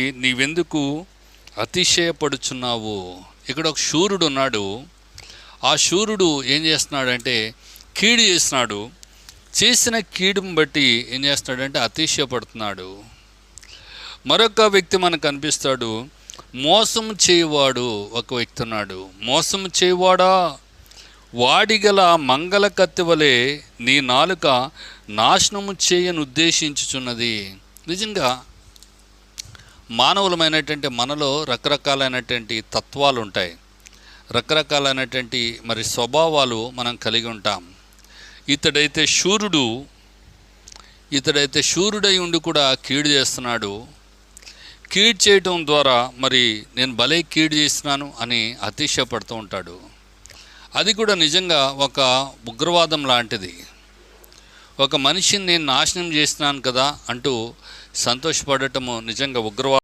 నీవెందుకు అతిశయపడుచున్నావు? ఇక్కడ ఒక శూరుడు ఉన్నాడు. ఆ శూరుడు ఏం చేస్తున్నాడంటే కీడు చేస్తున్నాడు. చేసిన కీడుని బట్టి ఏం చేస్తున్నాడంటే అతిశయపడుతున్నాడు. మరొక వ్యక్తి మనకు కనిపిస్తాడు. మోసం చేయవాడు ఒక వ్యక్తి ఉన్నాడు. మోసం చేయవాడా? వాడిగల మంగళ కత్తి వలె నీ నాలుక నాశనము చేయను ఉద్దేశించుచున్నది. నిజంగా మానవులమైనటువంటి మనలో రకరకాలైనటువంటి తత్వాలు ఉంటాయి రకరకాలైనటువంటి మరి స్వభావాలు మనం కలిగి ఉంటాం. ఇతడైతే శూరుడు ఇతడైతే శూరుడై ఉండి కూడా కీడు చేస్తున్నాడు. కీడ్ చేయటం ద్వారా మరి నేను భలే కీడు చేస్తున్నాను అని అతిశయపడుతూ ఉంటాడు. అది కూడా నిజంగా ఒక ఉగ్రవాదం లాంటిది. ఒక మనిషిని నేను నాశనం చేస్తున్నాను కదా అంటూ సంతోషపడటము నిజంగా ఉగ్రవాదం